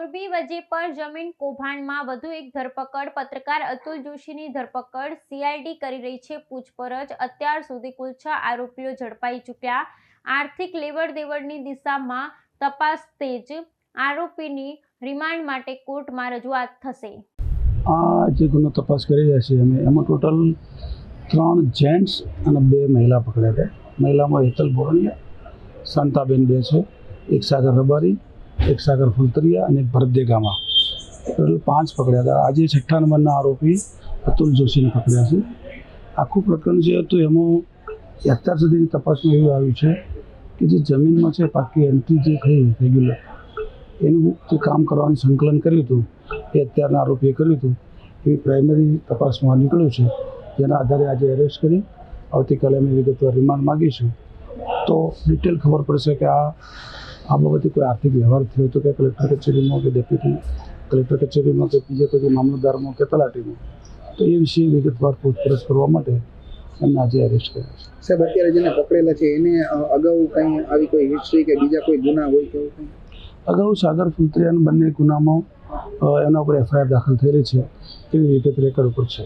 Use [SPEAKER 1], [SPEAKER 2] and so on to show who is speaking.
[SPEAKER 1] મોરબી વજી પર જમીન કૌભાંડમાં વધુ એક ધરપકડ. પત્રકાર અતુલ જોશીની ધરપકડ સીઆઈડી કરી રહી છે પૂછપરછ. અત્યાર સુધી કુલ છ આરોપીઓ ઝડપાઈ ચૂક્યા. આર્થિક લેવડ દેવડની દિશામાં તપાસ તેજ. આરોપીની રિમાન્ડ માટે કોર્ટમાં રજૂઆત થશે.
[SPEAKER 2] આ જે ગુનો તપાસ કરી રહ્યા છીએ અમે એમાં ટોટલ ત્રણ જેન્ટ્સ અને બે મહિલા પકડ્યા હતા મહિલામાં હેતલ બોરણીયા, શાંતાબેન બે છે, એક સાગર રબારી એક સાગર ફુલતરિયા અને ભરત દેગામા ટોટલ પાંચ પકડ્યા હતા. આજે છઠ્ઠા નંબરના આરોપી અતુલ જોશીને પકડ્યા છે. આખું પ્રકરણ જે હતું એમાં અત્યાર સુધીની તપાસમાં એવું આવ્યું છે કે જે જમીનમાં છે, પાકી એન્ટ્રી જે થઈ રેગ્યુલર એનું જે કામ કરવાનું સંકલન કર્યું હતું, એ અત્યારના આરોપીએ કર્યું હતું, એવી પ્રાઇમરી તપાસમાં નીકળ્યું છે. જેના આધારે આજે એરેસ્ટ કરી, આવતીકાલે અમે વિગતવાર રિમાન્ડ માગીશું. તો ડિટેલ ખબર પડશે કે આ આ બાબતે કોઈ આર્થિક વ્યવહાર થયો હતો કે કલેક્ટર કચેરીમાં કે ડેપ્યુટી કલેક્ટર કચેરીમાં કે બીજે કોઈ મામલતદારમાં કે તલાટીમાં? તો એ વિશે વિગતવાર પૂછપરછ કરવા માટે એમને આજે એરેસ્ટ કર્યા છે.
[SPEAKER 3] સાહેબ અત્યારે જેને પકડેલા છે એને અગાઉ કંઈ આવી કોઈ હિસ્ટ્રી કે બીજા કોઈ ગુના હોય કે એવું કંઈ?
[SPEAKER 2] અગાઉ સાગર ફુલતરિયાના બંને ગુનામાં એના ઉપર એફઆઈઆર દાખલ થયેલી છે. એવી વિગત રેકર્ડ ઉપર છે.